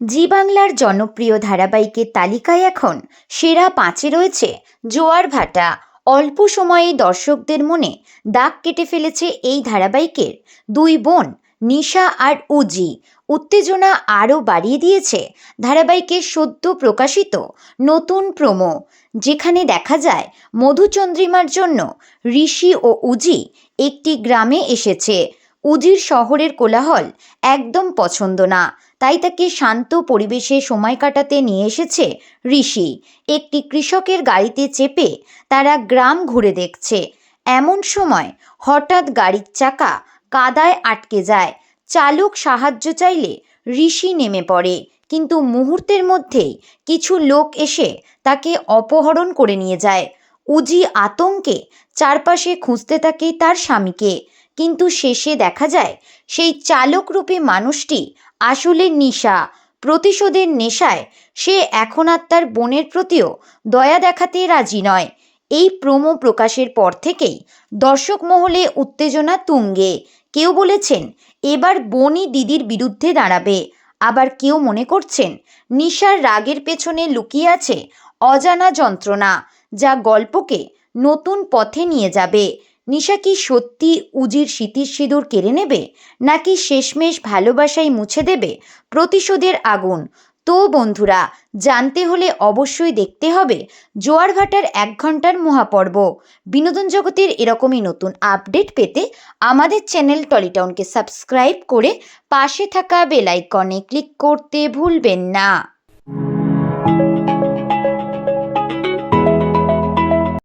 জি বাংলার জনপ্রিয় ধারাবাহিকের তালিকায় এখন সেরা পাঁচে রয়েছে জোয়ার ভাটা। অল্প সময়ে দর্শকদের মনে দাগ কেটে ফেলেছে এই ধারাবাহিকের দুই বোন নিশা আর উজি। উত্তেজনা আরও বাড়িয়ে দিয়েছে ধারাবাহিকের সদ্য প্রকাশিত নতুন প্রোমো, যেখানে দেখা যায় মধুচন্দ্রিমার জন্য ঋষি ও উজি একটি গ্রামে এসেছে। উজির শহরের কোলাহল একদম পছন্দ না। তাই তাকে শান্ত পরিবেশে সময় কাটাতে নিয়ে এসেছে ঋষি। একটি কৃষকের গাড়িতে চেপে তারা গ্রাম ঘুরে দেখছে। এমন সময় হঠাৎ গাড়ির চাকা কাদায় আটকে যায়। চালক সাহায্য চাইলে ঋষি নেমে পড়ে। কিন্তু মুহূর্তের মধ্যেই কিছু লোক এসে তাকে অপহরণ করে নিয়ে যায়। উজি আতঙ্কে চারপাশে খুঁজতে থাকে তার স্বামীকে। কিন্তু শেষে দেখা যায়, সেই চালকরূপী মানুষটি আসলে নিশা, প্রতিশোধের নেশায়, সে এখন আর তার বোনের প্রতিও দয়া দেখাতে রাজি নয়। এই প্রোমো প্রকাশের পর থেকেই দর্শক মহলে উত্তেজনা তুঙ্গে। কেউ বলেছেন, এবার বোনই দিদির বিরুদ্ধে দাঁড়াবে। আবার কেউ মনে করছেন, নিশার রাগের পেছনে লুকিয়ে আছে অজানা যন্ত্রণা, যা গল্পকে নতুন পথে নিয়ে যাবে। নিশা কি সত্যি উজির স্মৃতির সিঁদুর কেড়ে নেবে? নাকি শেষমেশ ভালোবাসাই মুছে দেবে? প্রতিশোধের আগুন। তো বন্ধুরা, জানতে হলে অবশ্যই দেখতে হবে জোয়ার ভাটার এক ঘণ্টার মহাপর্ব। বিনোদন জগতের এরকমই নতুন আপডেট পেতে আমাদের চ্যানেল টলিটাউনকে সাবস্ক্রাইব করে পাশে থাকা বেলাইকনে ক্লিক করতে ভুলবেন না।